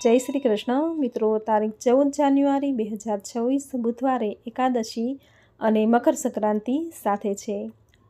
જય શ્રી કૃષ્ણ. મિત્રો, તારીખ ચૌદ જાન્યુઆરી બે હજાર છવ્વીસ બુધવારે એકાદશી અને મકર સંક્રાંતિ સાથે છે.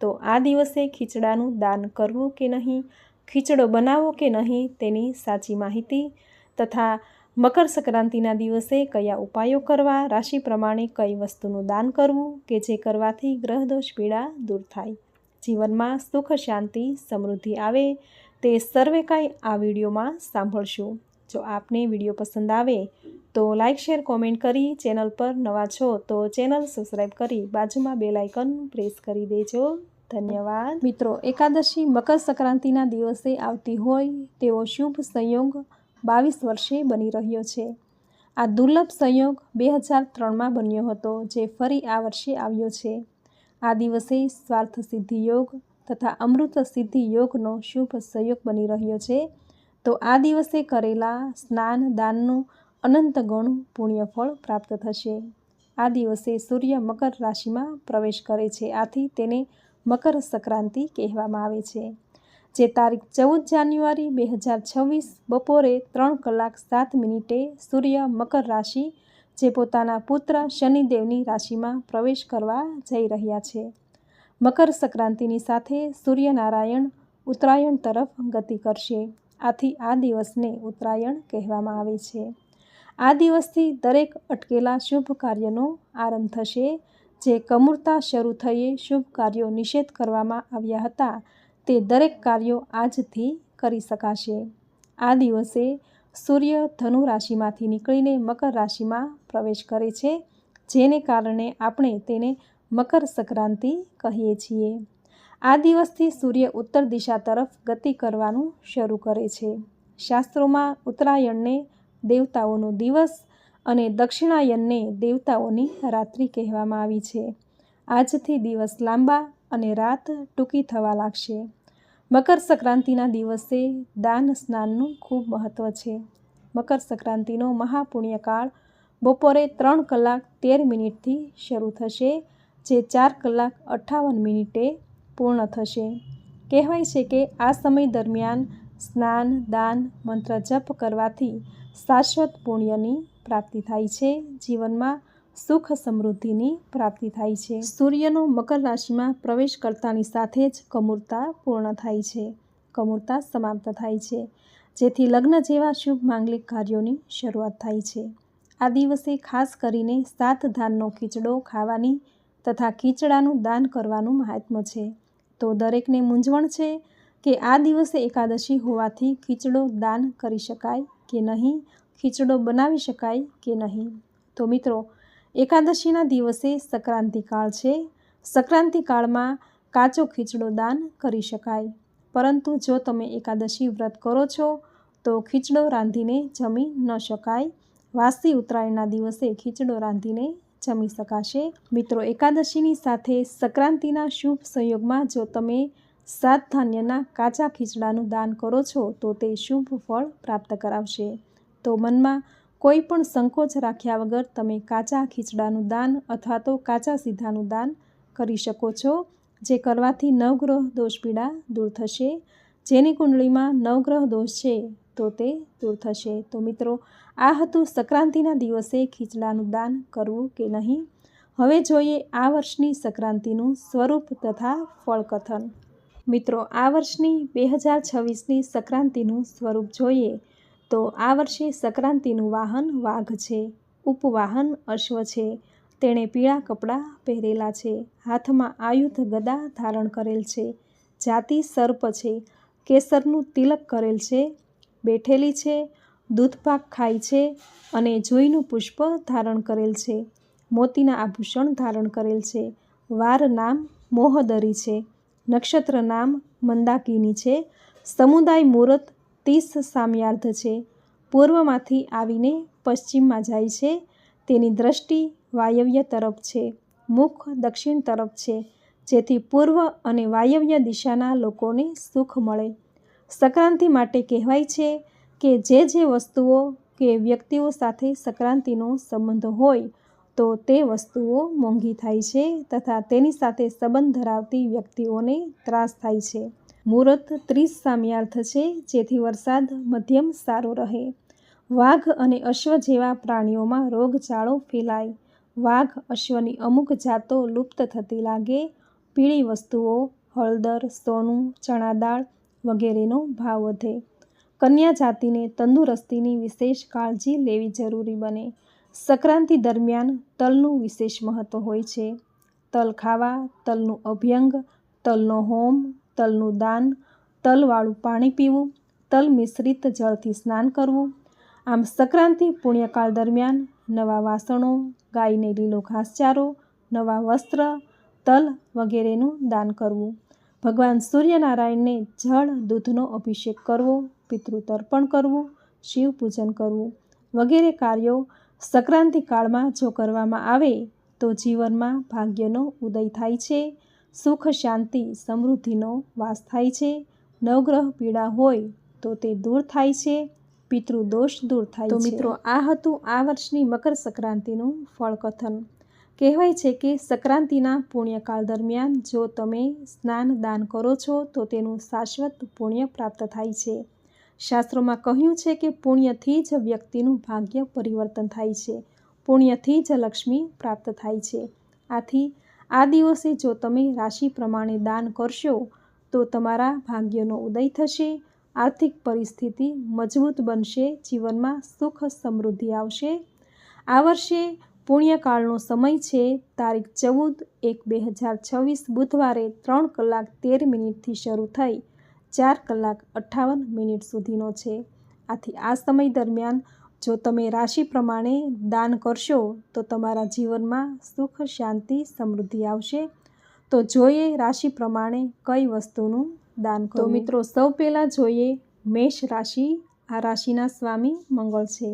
તો આ દિવસે ખીચડાનું દાન કરવું કે નહીં, ખીચડો બનાવવો કે નહીં, તેની સાચી માહિતી તથા મકર સંક્રાંતિના દિવસે કયા ઉપાયો કરવા, રાશિ પ્રમાણે કઈ વસ્તુનું દાન કરવું કે જે કરવાથી ગ્રહદોષ પીડા દૂર થાય. જીવનમાં સુખ, શાંતિ, સમૃદ્ધિ આવે તે સર્વે કાંઈ આ વિડીયોમાં સાંભળશું. જો આપને વીડિયો પસંદ આવે તો લાઇક શેર, કોમેન્ટ કરી ચેનલ પર નવા છો તો ચેનલ સબસ્ક્રાઈબ કરી બાજુમાં બે લાઇકન પ્રેસ કરી દેજો. ધન્યવાદ. મિત્રો, એકાદશી મકર સંક્રાંતિના દિવસે આવતી હોય તેવો શુભ સંયોગ બાવીસ વર્ષે બની રહ્યો છે. આ દુર્લભ સંયોગ બે હજાર ત્રણમાં બન્યો હતો જે ફરી આ વર્ષે આવ્યો છે. આ દિવસે સ્વાર્થ સિદ્ધિ યોગ તથા અમૃત સિદ્ધિ યોગનો શુભ સંયોગ બની રહ્યો છે. તો આ દિવસે કરેલા સ્નાન, દાનનું અનંત ગણું પુણ્યફળ પ્રાપ્ત થશે. આ દિવસે સૂર્ય મકર રાશિમાં પ્રવેશ કરે છે. આથી તેને મકર સંક્રાંતિ કહેવામાં આવે છે. જે તારીખ ચૌદ જાન્યુઆરી બે હજાર છવ્વીસ બપોરે ત્રણ કલાક સાત મિનિટે સૂર્ય મકર રાશિ, જે પોતાના પુત્ર શનિદેવની રાશિમાં પ્રવેશ કરવા જઈ રહ્યા છે. મકર સંક્રાંતિની સાથે સૂર્યનારાયણ ઉત્તરાયણ તરફ ગતિ કરશે. આથી આ દિવસને ઉત્તરાયણ કહેવામાં આવે છે. આ દિવસથી દરેક અટકેલા શુભ કાર્યનો આરંભ થશે. જે કમૂરતા શરૂ થઈએ શુભ કાર્યો નિષેધ કરવામાં આવ્યા હતા, તે દરેક કાર્યો આજથી કરી શકાશે. આ દિવસે સૂર્ય ધનુ રાશિમાંથી નીકળીને મકર રાશિમાં પ્રવેશ કરે છે, જેને કારણે આપણે તેને મકર સંક્રાંતિ કહીએ છીએ. આ દિવસથી સૂર્ય ઉત્તર દિશા તરફ ગતિ કરવાનું શરૂ કરે છે. શાસ્ત્રોમાં ઉત્તરાયણને દેવતાઓનો દિવસ અને દક્ષિણાયનને દેવતાઓની રાત્રિ કહેવામાં આવી છે. આજથી દિવસ લાંબા અને રાત ટૂંકી થવા લાગશે. મકર સંક્રાંતિના દિવસે દાન સ્નાનનું ખૂબ મહત્ત્વ છે. મકર સંક્રાંતિનો મહાપુણ્યકાળ બપોરે ત્રણ કલાક તેર મિનિટથી શરૂ થશે, જે ચાર કલાક અઠ્ઠાવન મિનિટે પૂર્ણ થશે. કહેવાય છે કે આ સમય દરમિયાન સ્નાન, દાન, મંત્ર જપ કરવાથી શાશ્વત પુણ્યની પ્રાપ્તિ થાય છે. જીવનમાં સુખ સમૃદ્ધિની પ્રાપ્તિ થાય છે. સૂર્યનો મકર રાશિમાં પ્રવેશ કરતાની સાથે જ કમૂરતા પૂર્ણ થાય છે. કમૂરતા સમાપ્ત થાય છે. જેથી લગ્ન જેવા શુભ માંગલિક કાર્યોની શરૂઆત થાય છે. આ દિવસે ખાસ કરીને સાત ધાનનો ખીચડો ખાવાની તથા ખીચડાનું દાન કરવાનું મહાત્મ્ય છે. તો દરેકને મૂંઝવણ છે કે આ દિવસે એકાદશી હોવાથી ખીચડો દાન કરી શકાય કે નહીં, ખીચડો બનાવી શકાય કે નહીં? તો મિત્રો, એકાદશીના દિવસે સંક્રાંતિકાળ છે. સંક્રાંતિકાળમાં કાચો ખીચડો દાન કરી શકાય. પરંતુ જો તમે એકાદશી વ્રત કરો છો, તો ખીચડો રાંધીને જમી ન શકાય. વાસી ઉત્તરાયણના દિવસે ખીચડો રાંધીને જમી શકાશે. મિત્રો, એકાદશીની સાથે સંક્રાંતિના શુભ સંયોગમાં જો તમે સાત ધાન્યના કાચા ખીચડાનું દાન કરો છો, તો તે શુભ ફળ પ્રાપ્ત કરાવશે. તો મનમાં કોઈ પણ સંકોચ રાખ્યા વગર તમે કાચા ખીચડાનું દાન અથવા તો કાચા સીધાનું દાન કરી શકો છો, જે કરવાથી નવગ્રહ દોષ પીડા દૂર થશે. જેની કુંડળીમાં નવગ્રહ દોષ છે તો તે દૂર થશે. તો મિત્રો, આ હતું સંક્રાંતિના દિવસે ખીચડાનું દાન કરવું કે નહીં? હવે જોઈએ આ વર્ષની સંક્રાંતિનું સ્વરૂપ તથા ફળકથન. મિત્રો, આ વર્ષની બે હજાર છવ્વીસની સંક્રાંતિનું સ્વરૂપ જોઈએ તો આ વર્ષે સંક્રાંતિનું વાહન વાઘ છે. ઉપવાહન અશ્વ છે. તેણે પીળા કપડાં પહેરેલા છે. હાથમાં આયુધ ગદા ધારણ કરેલ છે. જાતિ સર્પ છે. કેસરનું તિલક કરેલ છે. બેઠેલી છે દૂધપાક ખાય છે અને જોઈનું પુષ્પ ધારણ કરેલ છે. મોતીના આભૂષણ ધારણ કરેલ છે. વાર નામ મોહદરી છે. નક્ષત્ર નામ મંદાકિની છે. સમુદાય મુહૂર્ત તીસ સામ્યાર્ધ છે. પૂર્વમાંથી આવીને પશ્ચિમમાં જાય છે. તેની દ્રષ્ટિ વાયવ્ય તરફ છે. મુખ દક્ષિણ તરફ છે. જેથી પૂર્વ અને વાયવ્ય દિશાના લોકોને સુખ મળે. સંક્રાંતિ માટે કહેવાય છે કે જે જે વસ્તુઓ કે વ્યક્તિઓ સાથે સંક્રાંતિનો સંબંધ હોય, તો તે વસ્તુઓ મોંઘી થાય છે તથા તેની સાથે સંબંધ ધરાવતી વ્યક્તિઓને ત્રાસ થાય છે. મુહૂર્ત ત્રીસ સામ્યાર્થ છે જેથી વરસાદ મધ્યમ સારો રહે. વાઘ અને અશ્વ જેવા પ્રાણીઓમાં રોગચાળો ફેલાય. વાઘ અશ્વની અમુક જાતો લુપ્ત થતી લાગે. પીળી વસ્તુઓ, હળદર, સોનું ચણા દાળ વગેરેનો ભાવ વધે. કન્યા જાતિને તંદુરસ્તીની વિશેષ કાળજી લેવી જરૂરી બને. સંક્રાંતિ દરમિયાન તલનું વિશેષ મહત્ત્વ હોય છે. તલ ખાવા, તલનું અભ્યંગ, તલનો હોમ, તલનું દાન, તલવાળું પાણી પીવું, તલ મિશ્રિત જળથી સ્નાન કરવું. આમ સંક્રાંતિ પુણ્યકાળ દરમિયાન નવા વાસણો, ગાયને લીલો ઘાસચારો, નવા વસ્ત્ર, તલ વગેરેનું દાન કરવું. ભગવાન સૂર્યનારાયણને જળ દૂધનો અભિષેક કરવો પિતૃ તર્પણ કરવું શિવ પૂજન કરવું વગેરે કાર્યો સંક્રાંતિ કાળમાં જો કરવામાં આવે તો જીવનમાં ભાગ્યનો ઉદય થાય છે. સુખ શાંતિ સમૃદ્ધિનો વાસ થાય છે. નવગ્રહ પીડા હોય તો તે દૂર થાય છે. પિતૃદોષ દૂર થાય તો મિત્રો આ હતું આ વર્ષની મકર સંક્રાંતિનું ફળકથન. કહેવાય છે કે સંક્રાંતિના પુણ્યકાળ દરમિયાન જો તમે સ્નાન દાન કરો છો, તો તેનું શાશ્વત પુણ્ય પ્રાપ્ત થાય છે. શાસ્ત્રોમાં કહ્યું છે કે પુણ્યથી જ વ્યક્તિનું ભાગ્ય પરિવર્તન થાય છે. પુણ્યથી જ લક્ષ્મી પ્રાપ્ત થાય છે. આથી, આ દિવસે જો તમે રાશિ પ્રમાણે દાન કરશો, તો તમારા ભાગ્યનો ઉદય થશે, આર્થિક પરિસ્થિતિ મજબૂત બનશે, જીવનમાં સુખ સમૃદ્ધિ આવશે. આ વર્ષે પુણ્યકાળનો સમય છે તારીખ ચૌદ એક બે હજાર છવ્વીસ બુધવારે ત્રણ કલાક તેર મિનિટથી શરૂ થઈ ચાર કલાક અઠ્ઠાવન મિનિટ સુધીનો છે. આથી આ સમય દરમિયાન જો તમે રાશિ પ્રમાણે દાન કરશો તો તમારા જીવનમાં સુખ શાંતિ સમૃદ્ધિ આવશે. તો જોઈએ રાશિ પ્રમાણે કઈ વસ્તુનું દાન કરો મિત્રો સૌ પહેલાં જોઈએ મેષ રાશિ. આ રાશિના સ્વામી મંગળ છે.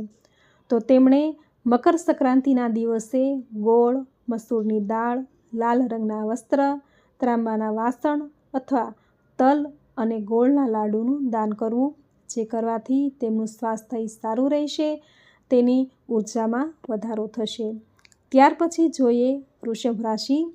તો તેમણે મકર સંક્રાંતિના દિવસે ગોળ, મસૂરની દાળ, લાલ રંગના વસ્ત્ર, ત્રાંબાના વાસણ અથવા તલ અને ગોળના લાડુનું દાન કરવું, જે કરવાથી તેમનું સ્વાસ્થ્ય સારું રહેશે, તેની ઉર્જામાં વધારો થશે. ત્યાર પછી જોઈએ વૃષભ રાશિ.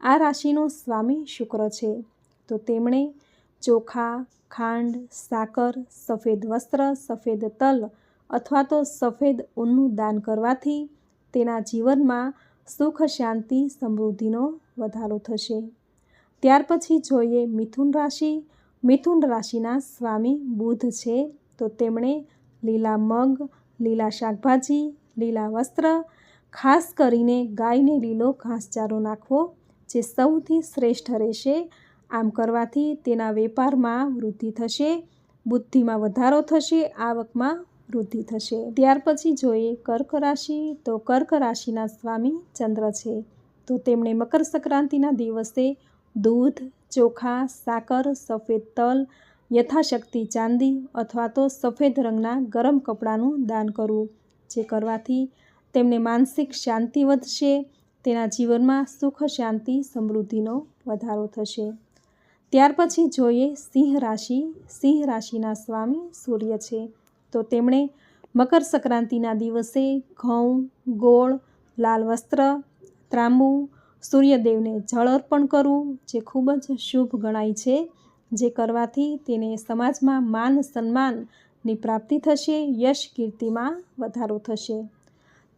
આ રાશિનો સ્વામી શુક્ર છે. તો તેમણે ચોખા, ખાંડ, સાકર, સફેદ વસ્ત્ર, સફેદ તલ અથવા તો સફેદ ઊનનું દાન કરવાથી તેના જીવનમાં સુખ, શાંતિ, સમૃદ્ધિનો વધારો થશે. ત્યાર પછી જોઈએ મિથુન રાશિ. મિથુન રાશિના સ્વામી બુધ છે. તો તેમણે લીલા મગ, લીલા શાકભાજી, લીલા વસ્ત્ર, ખાસ કરીને ગાયને લીલો ઘાસચારો નાખવો, જે સૌથી શ્રેષ્ઠ રહેશે. આમ કરવાથી તેના વેપારમાં વૃદ્ધિ થશે, બુદ્ધિમાં વધારો થશે, આવકમાં વૃદ્ધિ થશે. ત્યાર પછી જોઈએ, કર્ક રાશિ તો કર્ક રાશિના સ્વામી ચંદ્ર છે. તો તેમણે મકર સંક્રાંતિના દિવસે દૂધ, ચોખા, સાકર, સફેદ તલ, યથાશક્તિ ચાંદી અથવા તો સફેદ રંગના ગરમ કપડાનું દાન કરવું, જે કરવાથી તેમને માનસિક શાંતિ વધશે, તેના જીવનમાં સુખ, શાંતિ, સમૃદ્ધિનો વધારો થશે. ત્યાર પછી જોઈએ સિંહ રાશિ. સિંહ રાશિના સ્વામી સૂર્ય છે. તો તેમણે મકર સંક્રાંતિના દિવસે ઘઉં, ગોળ, લાલ વસ્ત્ર, ત્રાંબુ, સૂર્યદેવને જળ અર્પણ કરવું, જે ખૂબ જ શુભ ગણાય છે, જે કરવાથી તેને સમાજમાં માન સન્માનની પ્રાપ્તિ થશે, યશ કીર્તિમાં વધારો થશે.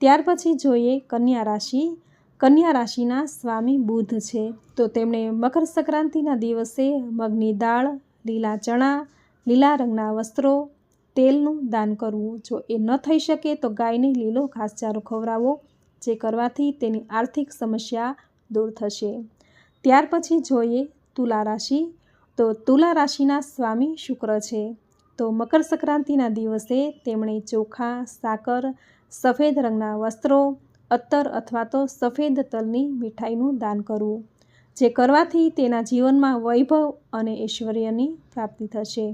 ત્યાર પછી જોઈએ કન્યા રાશિ. કન્યા રાશિના સ્વામી બુધ છે. તો તેમણે મકર સંક્રાંતિના દિવસે મગની દાળ, લીલા ચણા, લીલા રંગના વસ્ત્રો તેલનું દાન કરવું. જો એ ન થઈ શકે, તો ગાયને લીલો ઘાસચારો ખવડાવવો જે કરવાથી તેની આર્થિક સમસ્યા દૂર થશે. ત્યાર પછી જોઈએ તુલા રાશિ. તો તુલા રાશિના સ્વામી શુક્ર છે. તો મકર સંક્રાંતિના દિવસે તેમણે ચોખા, સાકર, સફેદ રંગના વસ્ત્રો અત્તર અથવા તો સફેદ તલની મીઠાઈનું દાન કરવું, જે કરવાથી તેના જીવનમાં વૈભવ અને ઐશ્વર્યની પ્રાપ્તિ થશે.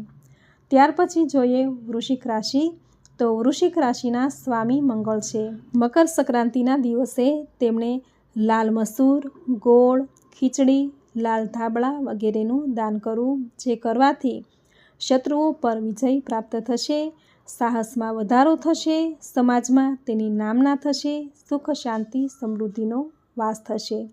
ત્યાર પછી જોઈએ વૃશ્ચિક રાશિ. તો વૃશ્ચિક રાશિના સ્વામી મંગળ છે. મકર સંક્રાંતિના દિવસે તેમણે લાલ મસૂર, ગોળ, ખીચડી, લાલ ધાબળા વગેરેનું દાન કરવું, જે કરવાથી શત્રુઓ પર વિજય પ્રાપ્ત થશે, સાહસમાં વધારો થશે, સમાજમાં તેની નામના થશે, સુખ, શાંતિ, સમૃદ્ધિનો વાસ થશે.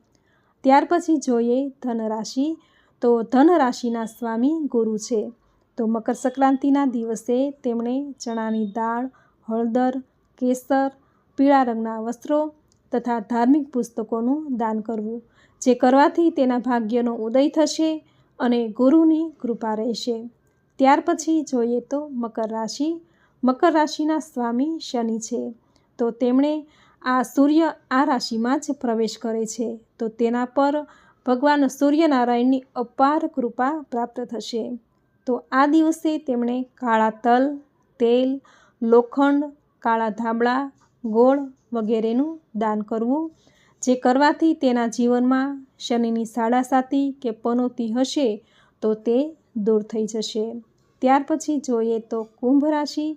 ત્યાર પછી જોઈએ ધનરાશિ. તો ધનરાશિના સ્વામી ગુરુ છે. તો મકર સંક્રાંતિના દિવસે તેમણે ચણાની દાળ, હળદર, કેસર, પીળા રંગના વસ્ત્રો તથા ધાર્મિક પુસ્તકોનું દાન કરવું, જે કરવાથી તેના ભાગ્યનો ઉદય થશે અને ગુરુની કૃપા રહેશે. ત્યાર પછી જોઈએ તો મકર રાશિ. મકર રાશિના સ્વામી શનિ છે. તો તેમણે આ સૂર્ય આ રાશિમાં જ પ્રવેશ કરે છે. તો તેના પર ભગવાન સૂર્યનારાયણની અપાર કૃપા પ્રાપ્ત થશે. તો આ દિવસે તેમણે કાળા તલ, તેલ, લોખંડ, કાળા ધાબળા, ગોળ વગેરેનું દાન કરવું, જે કરવાથી તેના જીવનમાં શનિની સાડાસાતી કે પનોતી હશે તો તે દૂર થઈ જશે. ત્યાર પછી જોઈએ તો કુંભ રાશિ.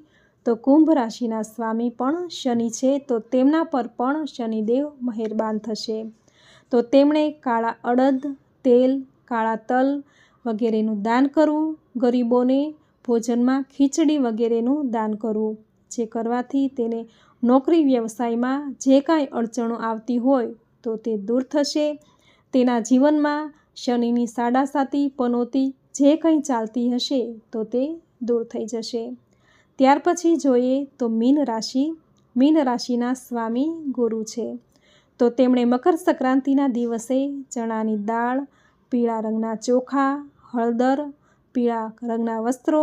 તો કુંભ રાશિના સ્વામી પણ શનિ છે તો તેમના પર પણ શનિદેવ મહેરબાન થશે. તો તેમણે કાળા અડદ, તેલ, કાળા તલ વગેરેનું દાન કરવું, ગરીબોને ભોજનમાં ખીચડી વગેરેનું દાન કરવું, જે કરવાથી તેને નોકરી વ્યવસાયમાં જે કાંઈ અડચણો આવતી હોય તો તે દૂર થશે. તેના જીવનમાં શનિની સાડાસાતી પનોતી જે કંઈ ચાલતી હશે તો તે દૂર થઈ જશે. ત્યાર પછી જોઈએ તો મીન રાશિ. મીન રાશિના સ્વામી ગુરુ છે. તો તેમણે મકર સંક્રાંતિના દિવસે ચણાની દાળ પીળા રંગના ચોખા, હળદર, પીળા રંગના વસ્ત્રો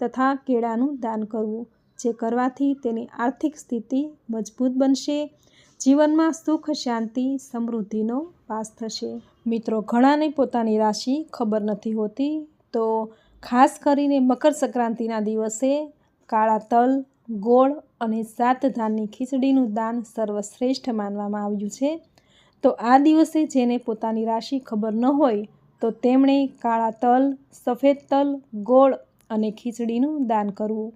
તથા કેળાનું દાન કરવું, જે કરવાથી તેની આર્થિક સ્થિતિ મજબૂત બનશે, જીવનમાં સુખ, શાંતિ, સમૃદ્ધિનો વાસ થશે. મિત્રો, ઘણાને પોતાની રાશિ ખબર નથી હોતી, તો ખાસ કરીને મકર સંક્રાંતિના દિવસે કાળા તલ, ગોળ અને સાત ધાનની ખીચડીનું દાન સર્વશ્રેષ્ઠ માનવામાં આવ્યું છે. તો આ દિવસે જેને પોતાની રાશિ ખબર ન હોય, તો તેમણે કાળા તલ, સફેદ તલ, ગોળ અને ખીચડીનું દાન કરવું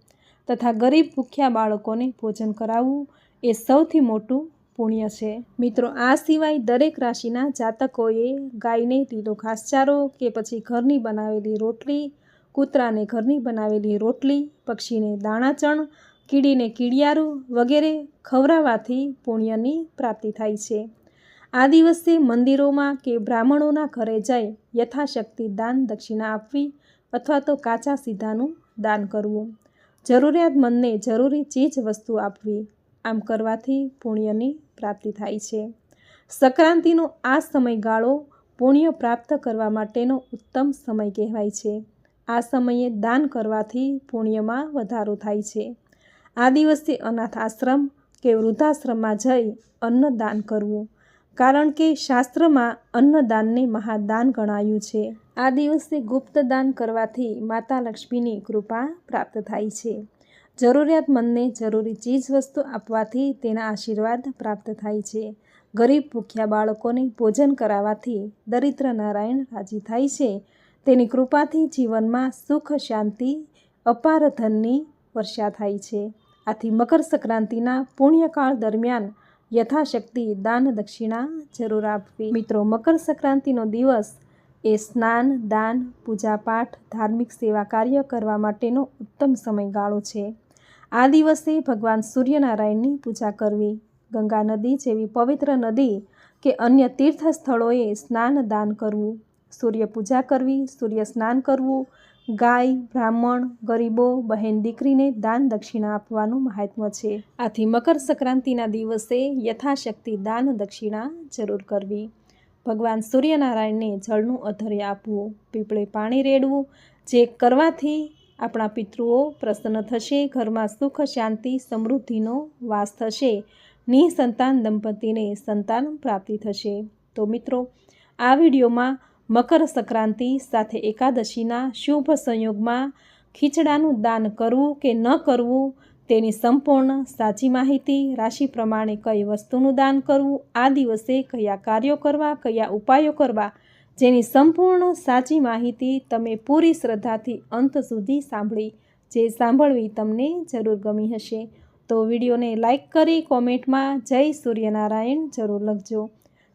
તથા ગરીબ ભૂખ્યા બાળકોને ભોજન કરાવવું એ સૌથી મોટું પુણ્ય છે. મિત્રો, આ સિવાય દરેક રાશિના જાતકોએ ગાયને લીલો ઘાસચારો કે પછી ઘરની બનાવેલી રોટલી, કૂતરાને ઘરની બનાવેલી રોટલી, પક્ષીને દાણાચણ, કીડીને કીડિયારું વગેરે ખવરાવાથી પુણ્યની પ્રાપ્તિ થાય છે. આ દિવસે મંદિરોમાં કે બ્રાહ્મણોના ઘરે જઈ યથાશક્તિ દાન દક્ષિણા આપવી અથવા તો કાચા સીધાનું દાન કરવું. જરૂરિયાતમંદને જરૂરી ચીજ વસ્તુ આપવી, આમ કરવાથી પુણ્યની પ્રાપ્તિ થાય છે. સંક્રાંતિનો આ સમયગાળો પુણ્ય પ્રાપ્ત કરવા માટેનો ઉત્તમ સમય કહેવાય છે. આ સમયે દાન કરવાથી પુણ્યમાં વધારો થાય છે. આ દિવસે અનાથ આશ્રમ કે વૃદ્ધાશ્રમમાં જઈ અન્નદાન કરવું કારણ કે શાસ્ત્રમાં અન્નદાનને મહાદાન ગણાયું છે. આ દિવસે ગુપ્ત દાન કરવાથી માતા લક્ષ્મીની કૃપા પ્રાપ્ત થાય છે. જરૂરિયાતમંદને જરૂરી ચીજવસ્તુ આપવાથી તેના આશીર્વાદ પ્રાપ્ત થાય છે. ગરીબ ભૂખ્યા બાળકોને ભોજન કરાવવાથી દરિદ્ર નારાયણ રાજી થાય છે. તેની કૃપાથી જીવનમાં સુખ, શાંતિ, અપાર ધનની વર્ષા થાય છે. આથી મકર સંક્રાંતિના પુણ્યકાળ દરમિયાન યથાશક્તિ, દાન, દક્ષિણા જરૂર આપવી. મિત્રો, મકર સંક્રાંતિનો દિવસ એ સ્નાન, દાન, પૂજાપાઠ, ધાર્મિક સેવા કાર્ય કરવા માટેનો ઉત્તમ સમયગાળો છે. આ દિવસે ભગવાન સૂર્યનારાયણની પૂજા કરવી. ગંગા નદી જેવી પવિત્ર નદી કે અન્ય તીર્થ સ્થળોએ સ્નાન, દાન કરવું. સૂર્ય પૂજા કરવી, સૂર્ય સ્નાન કરવું ગાય, બ્રાહ્મણ, ગરીબો, બહેન દીકરીને દાન દક્ષિણા આપવાનું મહાત્મ છે. આથી મકર સંક્રાંતિના દિવસે યથાશક્તિ દાન દક્ષિણા જરૂર કરવી. ભગવાન સૂર્યનારાયણને જળનું અધર્ય આપવું, પીપળે પાણી રેડવું, જે કરવાથી આપણા પિતૃઓ પ્રસન્ન થશે, ઘરમાં સુખ, શાંતિ, સમૃદ્ધિનો વાસ થશે, નિસંતાન દંપતીને સંતાન પ્રાપ્તિ થશે. તો મિત્રો, આ વિડીયોમાં મકર સંક્રાંતિ સાથે એકાદશીના શુભ સંયોગમાં ખીચડાનું દાન કરવું કે ન કરવું તેની સંપૂર્ણ સાચી માહિતી રાશિ પ્રમાણે કઈ વસ્તુનું દાન કરવું, આ દિવસે કયા કાર્યો કરવા, કયા ઉપાયો કરવા જેની સંપૂર્ણ સાચી માહિતી તમે પૂરી શ્રદ્ધાથી અંત સુધી સાંભળી જે સાંભળવી તમને જરૂર ગમી હશે. તો વિડીયોને લાઇક કરી કોમેન્ટમાં જય સૂર્યનારાયણ જરૂર લખજો.